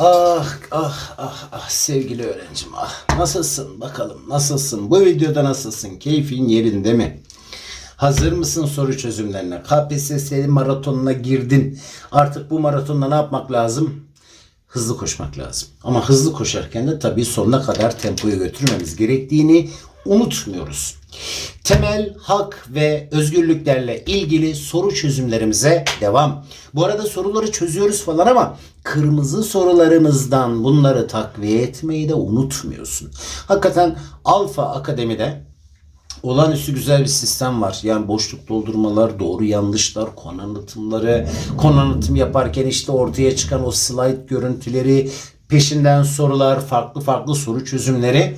Ah ah ah ah sevgili öğrencim ah nasılsın bakalım nasılsın bu videoda nasılsın keyfin yerinde mi? Hazır mısın soru çözümlerine? KPSS maratonuna girdin. Artık bu maratonda ne yapmak lazım? Hızlı koşmak lazım. Ama hızlı koşarken de tabii sonuna kadar tempoyu götürmemiz gerektiğini unutmuyoruz. Temel hak ve özgürlüklerle ilgili soru çözümlerimize devam. Bu arada soruları çözüyoruz falan ama kırmızı sorularımızdan bunları takviye etmeyi de unutmuyorsun. Hakikaten Alfa Akademi'de olağanüstü güzel bir sistem var. Yani boşluk doldurmalar, doğru yanlışlar, konu anlatımları, konu anlatım yaparken işte ortaya çıkan o slide görüntüleri, peşinden sorular, farklı farklı soru çözümleri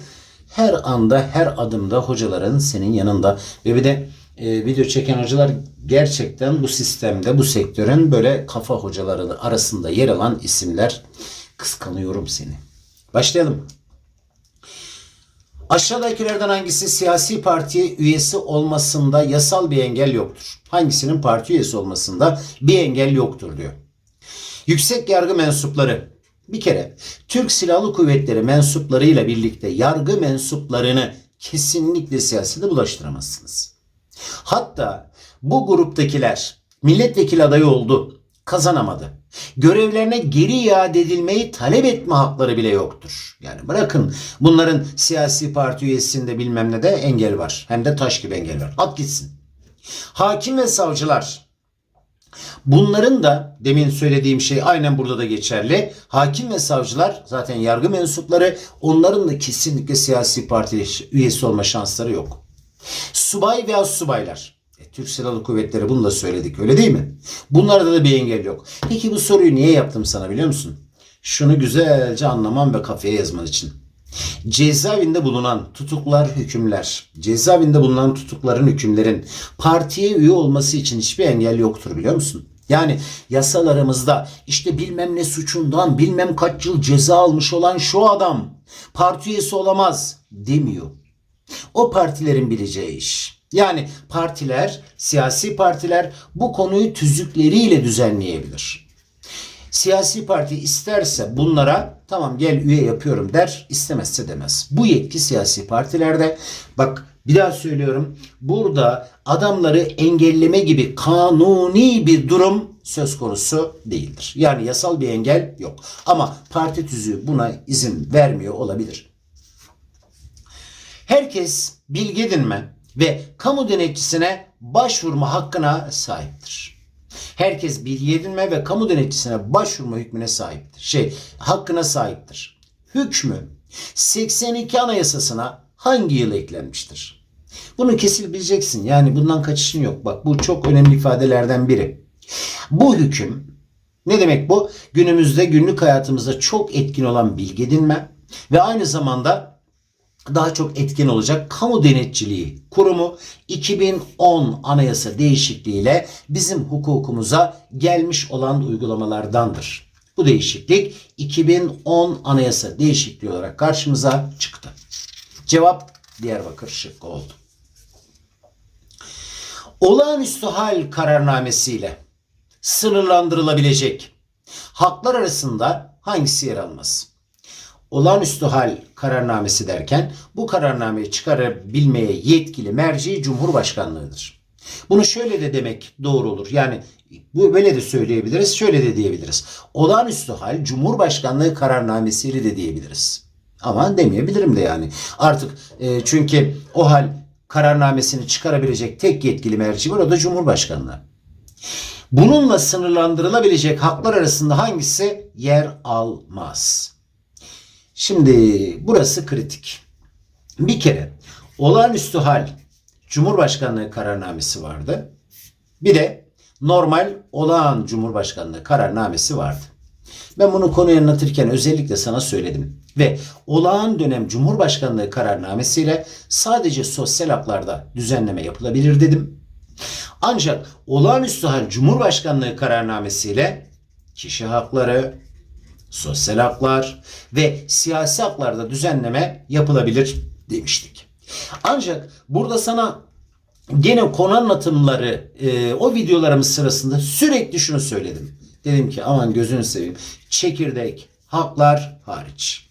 her anda, her adımda hocaların senin yanında. Ve bir de e, video çeken hocalar gerçekten bu sistemde, bu sektörün böyle kafa hocaları arasında yer alan isimler. Kıskanıyorum seni. Başlayalım. Aşağıdakilerden hangisi siyasi parti üyesi olmasında yasal bir engel yoktur? Hangisinin parti üyesi olmasında bir engel yoktur diyor. Yüksek yargı mensupları bir kere Türk Silahlı Kuvvetleri mensuplarıyla birlikte yargı mensuplarını kesinlikle siyasete bulaştıramazsınız. Hatta bu gruptakiler milletvekili adayı oldu, kazanamadı. Görevlerine geri iade edilmeyi talep etme hakları bile yoktur. Yani bırakın bunların siyasi parti üyesinde bilmem ne de engel var. Hem de taş gibi engel var. At gitsin. Hakim ve savcılar Bunların da demin söylediğim şey aynen burada da geçerli. Hakim ve savcılar zaten yargı mensupları onların da kesinlikle siyasi parti üyesi olma şansları yok. Subay veya subaylar. E, Türk Silahlı Kuvvetleri bunu da söyledik öyle değil mi? Bunlarda da bir engel yok. Peki bu soruyu niye yaptım sana biliyor musun? Şunu güzelce anlamam ve kafaya yazman için. Cezaevinde bulunan tutuklar, hükümler, cezaevinde bulunan tutukların, hükümlerin partiye üye olması için hiçbir engel yoktur biliyor musun? Yani yasalarımızda işte bilmem ne suçundan bilmem kaç yıl ceza almış olan şu adam parti üyesi olamaz demiyor. O partilerin bileceği iş. Yani partiler, siyasi partiler bu konuyu tüzükleriyle düzenleyebilir. Siyasi parti isterse bunlara tamam gel üye yapıyorum der, istemezse demez. Bu yetki siyasi partilerde. Bak bir daha söylüyorum. Burada adamları engelleme gibi kanuni bir durum söz konusu değildir. Yani yasal bir engel yok. Ama parti tüzüğü buna izin vermiyor olabilir. Herkes bilgi edinme ve kamu denetçisine başvurma hakkına sahiptir. Herkes bilgi edinme ve kamu denetçisine başvurma hükmüne sahiptir. Şey, hakkına sahiptir. Hükmü 82 Anayasasına hangi yıl eklenmiştir? Bunu kesin bileceksin. Yani bundan kaçışın yok. Bak bu çok önemli ifadelerden biri. Bu hüküm ne demek bu? Günümüzde günlük hayatımızda çok etkin olan bilgi edinme ve aynı zamanda daha çok etkin olacak kamu denetçiliği kurumu 2010 anayasa değişikliğiyle bizim hukukumuza gelmiş olan uygulamalardandır. Bu değişiklik 2010 anayasa değişikliği olarak karşımıza çıktı. Cevap Diyarbakır şıkkı oldu. Olağanüstü hal kararnamesiyle sınırlandırılabilecek haklar arasında hangisi yer almaz? Olağanüstü hal kararnamesi derken bu kararnameyi çıkarabilmeye yetkili merci Cumhurbaşkanlığıdır. Bunu şöyle de demek doğru olur. Yani bu böyle de söyleyebiliriz, şöyle de diyebiliriz. Olağanüstü hal Cumhurbaşkanlığı kararnamesiyle de diyebiliriz. Ama demeyebilirim de yani. Artık e, çünkü o hal kararnamesini çıkarabilecek tek yetkili merci var o da Cumhurbaşkanlığı. Bununla sınırlandırılabilecek haklar arasında hangisi yer almaz? Şimdi burası kritik. Bir kere olağanüstü hal Cumhurbaşkanlığı kararnamesi vardı. Bir de normal olağan Cumhurbaşkanlığı kararnamesi vardı. Ben bunu konuyu anlatırken özellikle sana söyledim. Ve olağan dönem Cumhurbaşkanlığı kararnamesiyle sadece sosyal haklarda düzenleme yapılabilir dedim. Ancak olağanüstü hal Cumhurbaşkanlığı kararnamesiyle kişi hakları, sosyal haklar ve siyasi haklarda düzenleme yapılabilir demiştik. Ancak burada sana gene konu anlatımları e, o videolarımız sırasında sürekli şunu söyledim. Dedim ki aman gözünü seveyim çekirdek haklar hariç.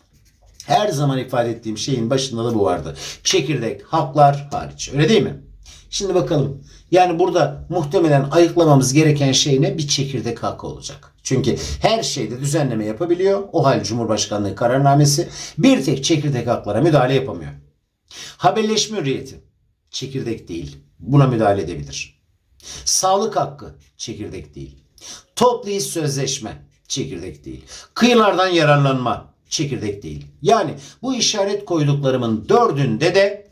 Her zaman ifade ettiğim şeyin başında da bu vardı. Çekirdek, haklar hariç. Öyle değil mi? Şimdi bakalım. Yani burada muhtemelen ayıklamamız gereken şey ne? Bir çekirdek hakkı olacak. Çünkü her şeyde düzenleme yapabiliyor. O hal Cumhurbaşkanlığı kararnamesi bir tek çekirdek haklara müdahale yapamıyor. Haberleşme hürriyeti çekirdek değil. Buna müdahale edebilir. Sağlık hakkı çekirdek değil. Toplu iş sözleşme çekirdek değil. Kıyılardan yararlanma çekirdek değil. Yani bu işaret koyduklarımın dördünde de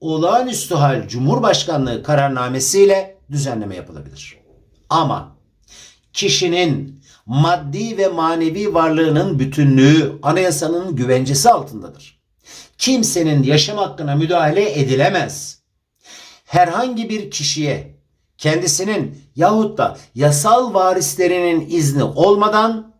olağanüstü hal Cumhurbaşkanlığı kararnamesiyle düzenleme yapılabilir. Ama kişinin maddi ve manevi varlığının bütünlüğü anayasanın güvencesi altındadır. Kimsenin yaşam hakkına müdahale edilemez. Herhangi bir kişiye kendisinin yahut da yasal varislerinin izni olmadan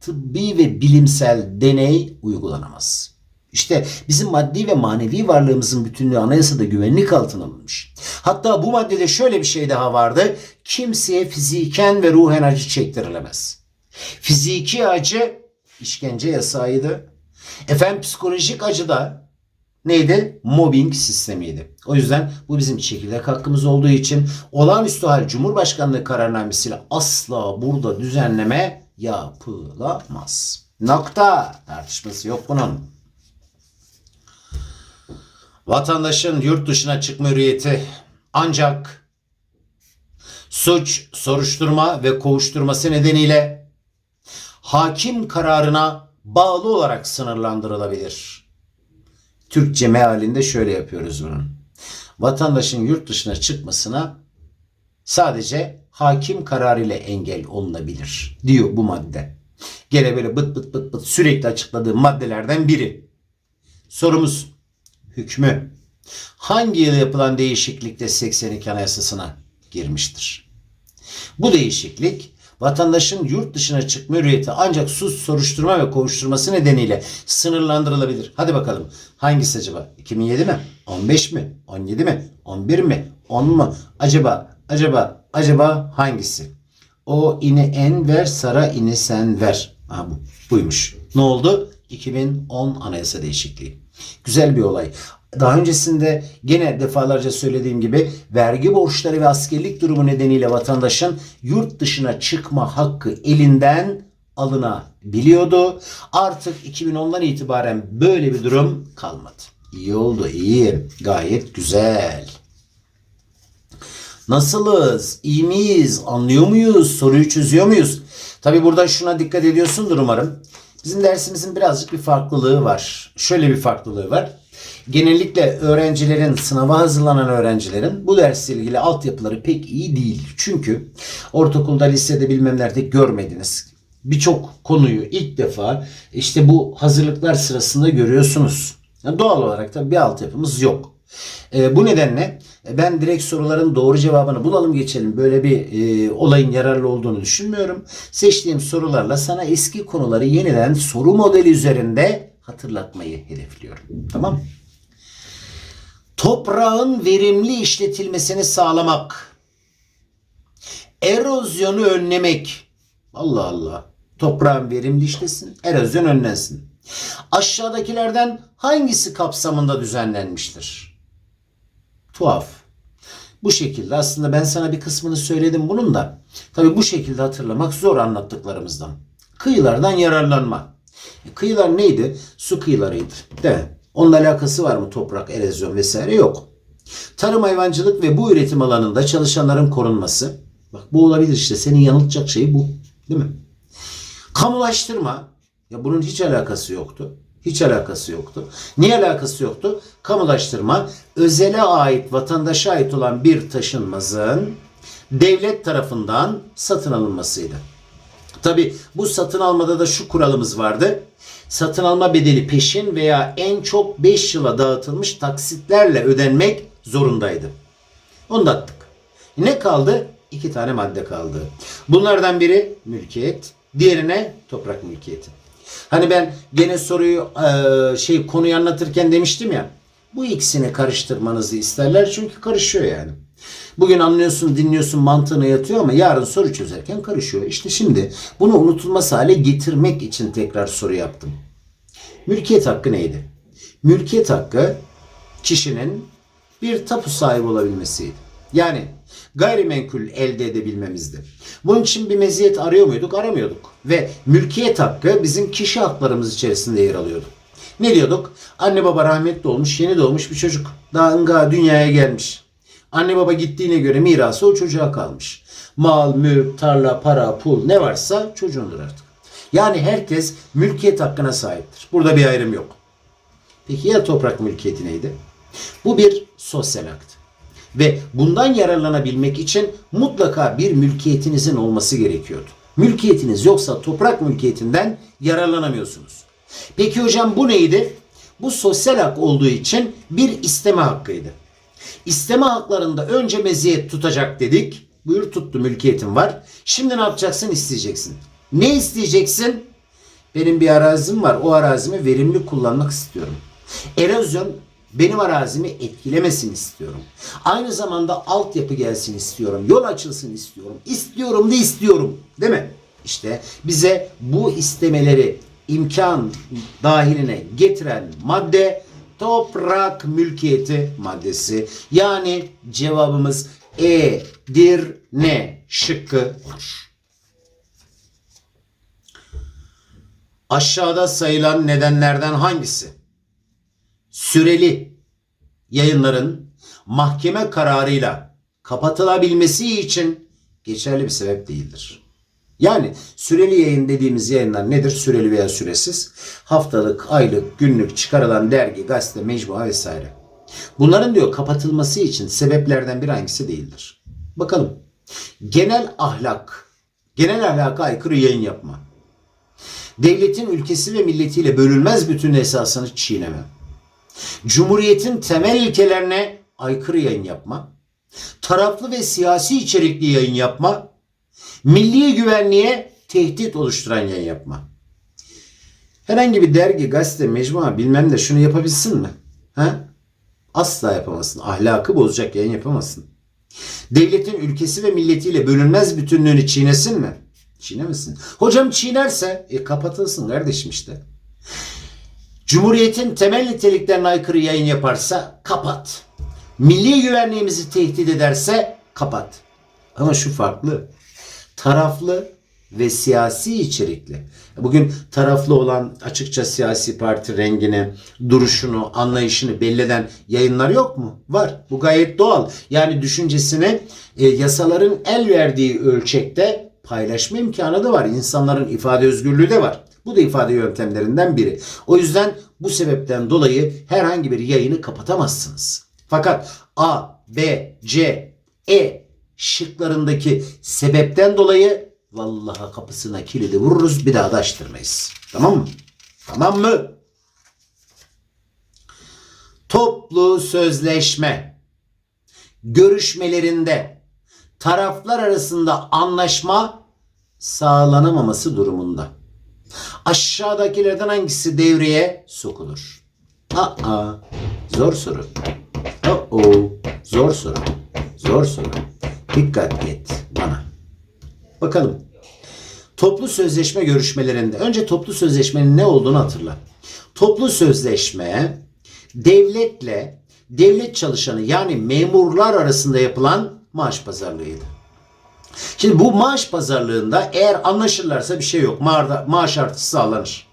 tıbbi ve bilimsel deney uygulanamaz. İşte bizim maddi ve manevi varlığımızın bütünlüğü anayasada güvenlik altına alınmış. Hatta bu maddede şöyle bir şey daha vardı. Kimseye fiziken ve ruhen acı çektirilemez. Fiziki acı işkence yasağıydı. Efendim psikolojik acı da neydi? Mobbing sistemiydi. O yüzden bu bizim çekirdek hakkımız olduğu için olağanüstü hal Cumhurbaşkanlığı kararnamesiyle asla burada düzenleme yapılamaz. Nokta. Tartışması yok bunun. Vatandaşın yurt dışına çıkma hürriyeti ancak suç, soruşturma ve kovuşturması nedeniyle hakim kararına bağlı olarak sınırlandırılabilir. Türkçe mealinde şöyle yapıyoruz bunun. Vatandaşın yurt dışına çıkmasına sadece hakim kararıyla engel olunabilir diyor bu madde. Gene böyle bıt bıt bıt bıt sürekli açıkladığı maddelerden biri. Sorumuz hükmü hangi yıl yapılan değişiklikte 82 Anayasası'na girmiştir? Bu değişiklik vatandaşın yurt dışına çıkma hürriyeti ancak sus soruşturma ve kovuşturması nedeniyle sınırlandırılabilir. Hadi bakalım hangisi acaba? 2007 mi? 15 mi? 17 mi? 11 mi? 10 mu? Acaba acaba acaba hangisi? O ini en ver sara ini sen ver. Ha, bu, buymuş. Ne oldu? 2010 anayasa değişikliği. Güzel bir olay. Daha öncesinde gene defalarca söylediğim gibi vergi borçları ve askerlik durumu nedeniyle vatandaşın yurt dışına çıkma hakkı elinden alınabiliyordu. Artık 2010'dan itibaren böyle bir durum kalmadı. İyi oldu, iyi. Gayet güzel. Nasılız? İyi miyiz? Anlıyor muyuz? Soruyu çözüyor muyuz? Tabi burada şuna dikkat ediyorsundur umarım. Bizim dersimizin birazcık bir farklılığı var. Şöyle bir farklılığı var. Genellikle öğrencilerin, sınava hazırlanan öğrencilerin bu dersle ilgili altyapıları pek iyi değil. Çünkü ortaokulda, lisede bilmem nerede görmediniz. Birçok konuyu ilk defa işte bu hazırlıklar sırasında görüyorsunuz. Yani doğal olarak da bir altyapımız yok. E, bu nedenle ben direkt soruların doğru cevabını bulalım geçelim. Böyle bir e, olayın yararlı olduğunu düşünmüyorum. Seçtiğim sorularla sana eski konuları yeniden soru modeli üzerinde hatırlatmayı hedefliyorum. Tamam Toprağın verimli işletilmesini sağlamak. Erozyonu önlemek. Allah Allah. Toprağın verimli işlesin, erozyon önlensin. Aşağıdakilerden hangisi kapsamında düzenlenmiştir? Tuhaf. Bu şekilde aslında ben sana bir kısmını söyledim bunun da. Tabi bu şekilde hatırlamak zor anlattıklarımızdan. Kıyılardan yararlanma. E, kıyılar neydi? Su kıyılarıydı. Değil mi? Onunla alakası var mı toprak, erozyon vesaire? Yok. Tarım hayvancılık ve bu üretim alanında çalışanların korunması. Bak bu olabilir işte. Senin yanıltacak şey bu. Değil mi? Kamulaştırma. Ya bunun hiç alakası yoktu. Hiç alakası yoktu. Niye alakası yoktu? Kamulaştırma özele ait, vatandaşa ait olan bir taşınmazın devlet tarafından satın alınmasıydı. Tabi bu satın almada da şu kuralımız vardı. Satın alma bedeli peşin veya en çok 5 yıla dağıtılmış taksitlerle ödenmek zorundaydı. Onu da attık. Ne kaldı? İki tane madde kaldı. Bunlardan biri mülkiyet, diğerine toprak mülkiyeti. Hani ben gene soruyu e, şey konuyu anlatırken demiştim ya. Bu ikisini karıştırmanızı isterler çünkü karışıyor yani. Bugün anlıyorsun, dinliyorsun, mantığına yatıyor ama yarın soru çözerken karışıyor. İşte şimdi bunu unutulmaz hale getirmek için tekrar soru yaptım. Mülkiyet hakkı neydi? Mülkiyet hakkı kişinin bir tapu sahibi olabilmesiydi. Yani gayrimenkul elde edebilmemizdi. Bunun için bir meziyet arıyor muyduk? Aramıyorduk. Ve mülkiyet hakkı bizim kişi haklarımız içerisinde yer alıyordu. Ne diyorduk? Anne baba rahmetli olmuş, yeni doğmuş bir çocuk. Daha ınga dünyaya gelmiş. Anne baba gittiğine göre mirası o çocuğa kalmış. Mal, mülk, tarla, para, pul ne varsa çocuğundur artık. Yani herkes mülkiyet hakkına sahiptir. Burada bir ayrım yok. Peki ya toprak mülkiyeti neydi? Bu bir sosyal akt. Ve bundan yararlanabilmek için mutlaka bir mülkiyetinizin olması gerekiyordu. Mülkiyetiniz yoksa toprak mülkiyetinden yararlanamıyorsunuz. Peki hocam bu neydi? Bu sosyal hak olduğu için bir isteme hakkıydı. İsteme haklarında önce meziyet tutacak dedik. Buyur tuttu mülkiyetin var. Şimdi ne yapacaksın? İsteyeceksin. Ne isteyeceksin? Benim bir arazim var. O arazimi verimli kullanmak istiyorum. Erozyon benim arazimi etkilemesin istiyorum. Aynı zamanda altyapı gelsin istiyorum. Yol açılsın istiyorum. İstiyorum da istiyorum. Değil mi? İşte bize bu istemeleri imkan dahiline getiren madde toprak mülkiyeti maddesi. Yani cevabımız Edirne şıkkı olur. Aşağıda sayılan nedenlerden hangisi? Süreli yayınların mahkeme kararıyla kapatılabilmesi için geçerli bir sebep değildir. Yani süreli yayın dediğimiz yayınlar nedir? Süreli veya süresiz. Haftalık, aylık, günlük çıkarılan dergi, gazete, mecmua vesaire. Bunların diyor kapatılması için sebeplerden bir hangisi değildir. Bakalım. Genel ahlak, genel ahlaka aykırı yayın yapma. Devletin ülkesi ve milletiyle bölünmez bütün esasını çiğneme. Cumhuriyetin temel ilkelerine aykırı yayın yapma. Taraflı ve siyasi içerikli yayın yapma milli güvenliğe tehdit oluşturan yayın yapma. Herhangi bir dergi, gazete, mecmua bilmem de şunu yapabilsin mi? Ha? Asla yapamazsın. Ahlakı bozacak yayın yapamazsın. Devletin ülkesi ve milletiyle bölünmez bütünlüğünü çiğnesin mi? Çiğnemesin. Hocam çiğnerse e, kapatılsın kardeşim işte. Cumhuriyetin temel niteliklerine aykırı yayın yaparsa kapat. Milli güvenliğimizi tehdit ederse kapat. Ama şu farklı taraflı ve siyasi içerikli. Bugün taraflı olan açıkça siyasi parti rengini, duruşunu, anlayışını belli eden yayınlar yok mu? Var. Bu gayet doğal. Yani düşüncesini e, yasaların el verdiği ölçekte paylaşma imkanı da var. İnsanların ifade özgürlüğü de var. Bu da ifade yöntemlerinden biri. O yüzden bu sebepten dolayı herhangi bir yayını kapatamazsınız. Fakat A, B, C, E şıklarındaki sebepten dolayı vallaha kapısına kilidi vururuz bir daha da açtırmayız. Tamam mı? Tamam mı? Toplu sözleşme görüşmelerinde taraflar arasında anlaşma sağlanamaması durumunda. Aşağıdakilerden hangisi devreye sokulur? Aa, zor soru. Oo, zor soru. Zor soru. Dikkat et bana. Bakalım. Toplu sözleşme görüşmelerinde önce toplu sözleşmenin ne olduğunu hatırla. Toplu sözleşme devletle devlet çalışanı yani memurlar arasında yapılan maaş pazarlığıydı. Şimdi bu maaş pazarlığında eğer anlaşırlarsa bir şey yok. Ma maaş artışı sağlanır.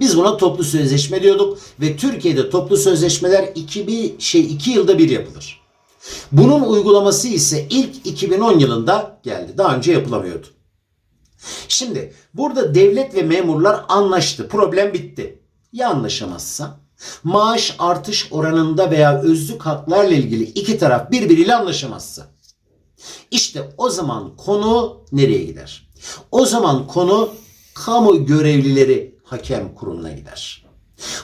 Biz buna toplu sözleşme diyorduk ve Türkiye'de toplu sözleşmeler iki, bir, şey, iki yılda bir yapılır. Bunun uygulaması ise ilk 2010 yılında geldi. Daha önce yapılamıyordu. Şimdi burada devlet ve memurlar anlaştı. Problem bitti. Ya anlaşamazsa? Maaş artış oranında veya özlük haklarla ilgili iki taraf birbiriyle anlaşamazsa. İşte o zaman konu nereye gider? O zaman konu kamu görevlileri hakem kuruluna gider.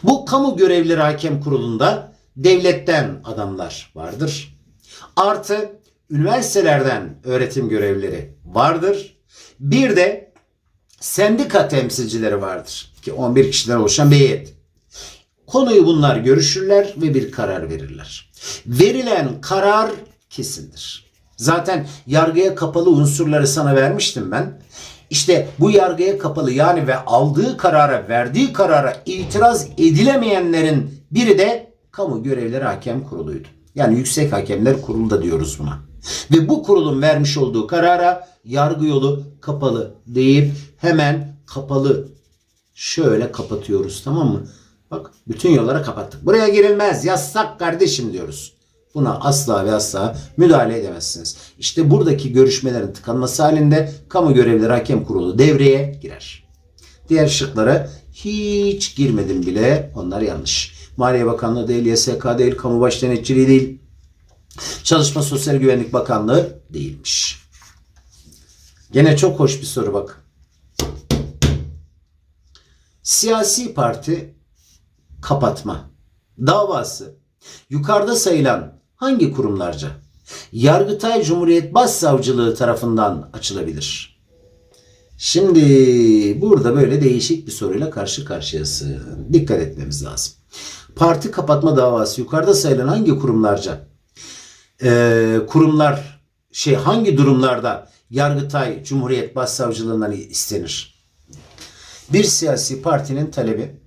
Bu kamu görevlileri hakem kurulunda devletten adamlar vardır. Artı üniversitelerden öğretim görevlileri vardır. Bir de sendika temsilcileri vardır. Ki 11 kişiden oluşan bir heyet. Konuyu bunlar görüşürler ve bir karar verirler. Verilen karar kesindir. Zaten yargıya kapalı unsurları sana vermiştim ben. İşte bu yargıya kapalı yani ve aldığı karara, verdiği karara itiraz edilemeyenlerin biri de Kamu Görevleri Hakem Kurulu'ydu. Yani Yüksek Hakemler Kurulu da diyoruz buna. Ve bu kurulun vermiş olduğu karara yargı yolu kapalı deyip hemen kapalı şöyle kapatıyoruz tamam mı? Bak bütün yolları kapattık. Buraya girilmez yasak kardeşim diyoruz. Buna asla ve asla müdahale edemezsiniz. İşte buradaki görüşmelerin tıkanması halinde kamu görevlileri hakem kurulu devreye girer. Diğer şıklara hiç girmedim bile. Onlar yanlış. Maliye Bakanlığı değil, YSK değil, Kamu Baş Denetçiliği değil, Çalışma Sosyal Güvenlik Bakanlığı değilmiş. Gene çok hoş bir soru bak. Siyasi parti kapatma davası yukarıda sayılan hangi kurumlarca Yargıtay Cumhuriyet Başsavcılığı tarafından açılabilir? Şimdi burada böyle değişik bir soruyla karşı karşıyasın. Dikkat etmemiz lazım. Parti kapatma davası yukarıda sayılan hangi kurumlarca e, kurumlar şey hangi durumlarda Yargıtay Cumhuriyet Başsavcılığından istenir? Bir siyasi partinin talebi,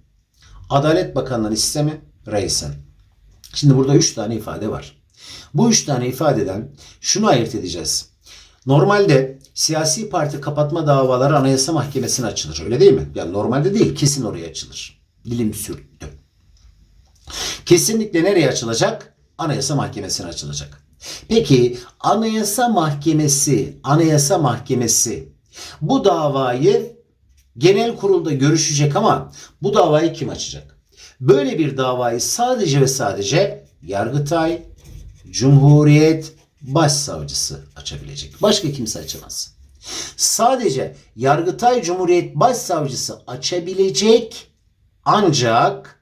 Adalet Bakanlığı'nın istemi, reisen. Şimdi burada üç tane ifade var. Bu üç tane ifadeden şunu ayırt edeceğiz. Normalde siyasi parti kapatma davaları Anayasa Mahkemesi'ne açılır. Öyle değil mi? Yani normalde değil, kesin oraya açılır. Dilim sürttü. Kesinlikle nereye açılacak? Anayasa Mahkemesi'ne açılacak. Peki Anayasa Mahkemesi, Anayasa Mahkemesi bu davayı genel kurulda görüşecek ama bu davayı kim açacak? Böyle bir davayı sadece ve sadece Yargıtay, Cumhuriyet Başsavcısı açabilecek. Başka kimse açamaz. Sadece Yargıtay Cumhuriyet Başsavcısı açabilecek ancak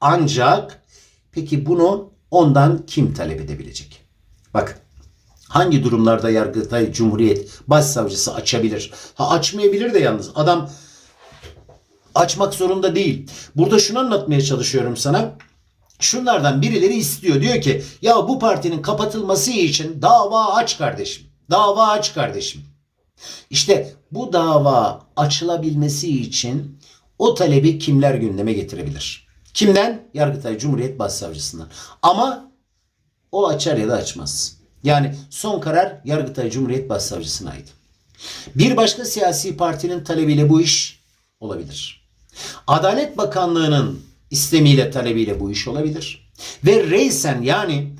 ancak peki bunu ondan kim talep edebilecek? Bak hangi durumlarda Yargıtay Cumhuriyet Başsavcısı açabilir? Ha açmayabilir de yalnız. Adam açmak zorunda değil. Burada şunu anlatmaya çalışıyorum sana. Şunlardan birileri istiyor. Diyor ki ya bu partinin kapatılması için dava aç kardeşim. Dava aç kardeşim. İşte bu dava açılabilmesi için o talebi kimler gündeme getirebilir? Kimden? Yargıtay Cumhuriyet Başsavcısından. Ama o açar ya da açmaz. Yani son karar Yargıtay Cumhuriyet Başsavcısına ait. Bir başka siyasi partinin talebiyle bu iş olabilir. Adalet Bakanlığı'nın istemiyle talebiyle bu iş olabilir. Ve reysen yani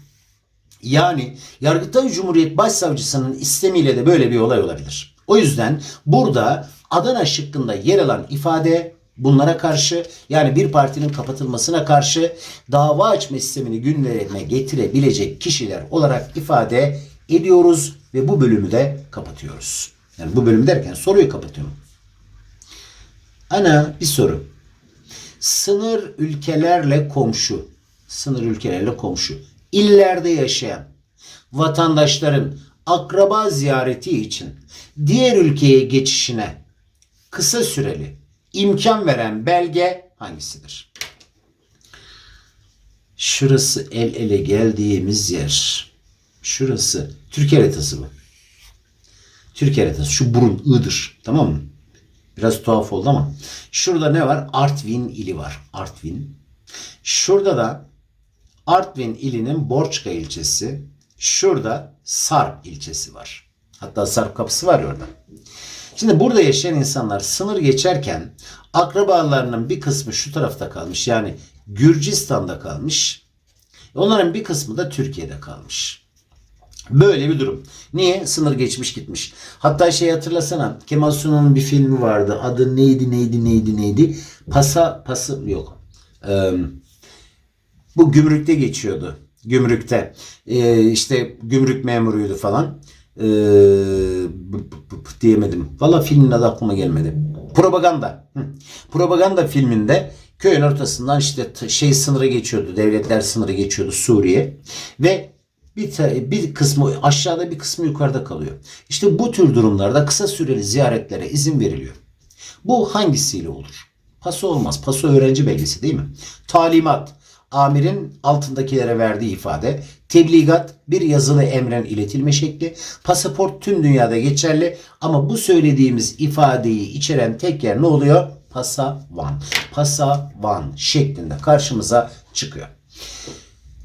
yani Yargıtay Cumhuriyet Başsavcısının istemiyle de böyle bir olay olabilir. O yüzden burada Adana şıkkında yer alan ifade bunlara karşı yani bir partinin kapatılmasına karşı dava açma sistemini gündeme getirebilecek kişiler olarak ifade ediyoruz ve bu bölümü de kapatıyoruz. Yani bu bölümü derken soruyu kapatıyorum. Ana bir soru. Sınır ülkelerle komşu, sınır ülkelerle komşu, illerde yaşayan vatandaşların akraba ziyareti için diğer ülkeye geçişine kısa süreli imkan veren belge hangisidir? Şurası el ele geldiğimiz yer. Şurası Türkiye haritası bu. Türkiye haritası. Şu burun Iğdır. Tamam mı? Biraz tuhaf oldu ama. Şurada ne var? Artvin ili var. Artvin. Şurada da Artvin ilinin Borçka ilçesi. Şurada Sarp ilçesi var. Hatta Sarp kapısı var orada. Şimdi burada yaşayan insanlar sınır geçerken akrabalarının bir kısmı şu tarafta kalmış. Yani Gürcistan'da kalmış. Onların bir kısmı da Türkiye'de kalmış. Böyle bir durum. Niye? Sınır geçmiş gitmiş. Hatta şey hatırlasana Kemal Sunal'ın bir filmi vardı. Adı neydi neydi neydi neydi? Pasa pası yok. Ee, bu gümrükte geçiyordu. Gümrükte. Ee, işte gümrük memuruydu falan. Ee, diyemedim. Valla filmin adı aklıma gelmedi. Propaganda. Hı. Propaganda filminde köyün ortasından işte şey sınırı geçiyordu. Devletler sınırı geçiyordu Suriye. Ve bir, bir kısmı aşağıda bir kısmı yukarıda kalıyor. İşte bu tür durumlarda kısa süreli ziyaretlere izin veriliyor. Bu hangisiyle olur? Paso olmaz. Paso öğrenci belgesi değil mi? Talimat. amirin altındakilere verdiği ifade. Tebligat bir yazılı emren iletilme şekli. Pasaport tüm dünyada geçerli ama bu söylediğimiz ifadeyi içeren tek yer ne oluyor? Pasavan. Pasavan şeklinde karşımıza çıkıyor.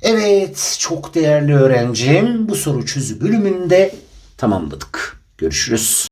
Evet çok değerli öğrencim bu soru çözü bölümünde tamamladık. Görüşürüz.